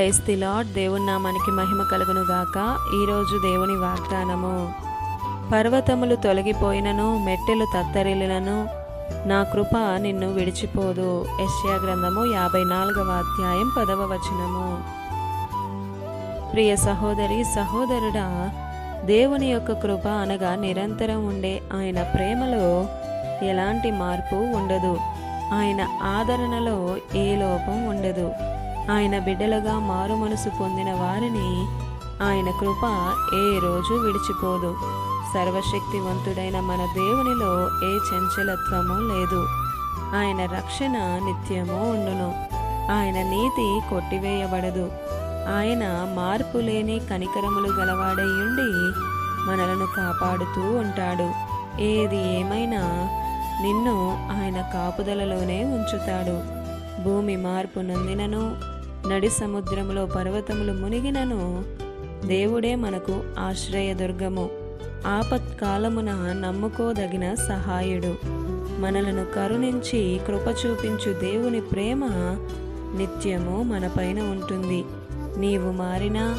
Price the దేవుని నామానికి మహిమ కలుగును గాక. ఈరోజు దేవుని వాగ్దానము. పర్వతములు తొలగిపోయినను మెట్టెలు తత్తరిలినను నా కృప నిన్ను విడిచిపోదు. యెషయా గ్రంథము యాభై నాలుగవ అధ్యాయం పదవ వచనము. ప్రియ సహోదరి సహోదరుడా దేవుని యొక్క కృప అనగా నిరంతరం ఉండే ఆయన ప్రేమలో ఎలాంటి మార్పు ఉండదు. ఆయన ఆదరణలో ఏ లోపం ఆయన బిడ్డలుగా మారు మనసు పొందిన వారిని ఆయన కృప ఏ రోజు విడిచిపోదు. సర్వశక్తివంతుడైన మన దేవునిలో ఏ చంచలత్వము లేదు. ఆయన రక్షణ నిత్యము ఉండును. ఆయన నీతి కొట్టివేయబడదు. ఆయన మార్పు లేని కనికరములు గలవాడై ఉండి మనలను కాపాడుతూ ఉంటాడు. ఏది ఏమైనా నిన్ను ఆయన కాపుదలలోనే ఉంచుతాడు. భూమి మార్పు నొందినను నడి సముద్రములో పర్వతములు మునిగినను. దేవుడే మనకు ఆశ్రయదుర్గము. ఆపత్కాలమున నమ్ముకోదగిన సహాయుడు. మనలను కరుణించి కృప చూపించు దేవుని ప్రేమ నిత్యము మనపైన ఉంటుంది. నీవు మారినా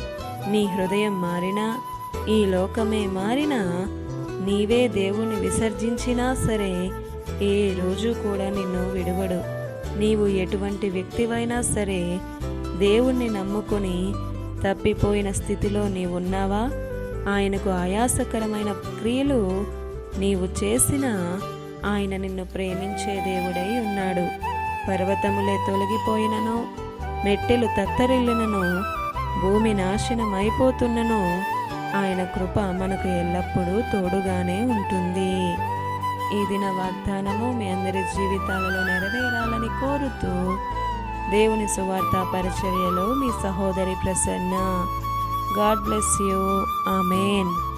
నీ హృదయం మారినా ఈ లోకమే మారినా నీవే దేవుని విసర్జించినా సరే ఏ రోజు కూడా నిన్ను విడువడు. నీవు ఎటువంటి వ్యక్తివైనా సరే దేవుణ్ణి నమ్ముకొని తప్పిపోయిన స్థితిలో నీవున్నావా? ఆయనకు ఆయాసకరమైన క్రియలు నీవు చేసినా ఆయన నిన్ను ప్రేమించే దేవుడై ఉన్నాడు. పర్వతములే తొలగిపోయినను మెట్టెలు తత్తరిల్లినను భూమి నాశనం ఆయన కృప మనకు ఎల్లప్పుడూ తోడుగానే ఉంటుంది. ఈ దిన వాగ్దానము మీ అందరి జీవితాలలో నెరవేరాలని కోరుతూ దేవుని సువార్త పరిచర్యలో మీ సహోదరి Prasanna. God bless you amen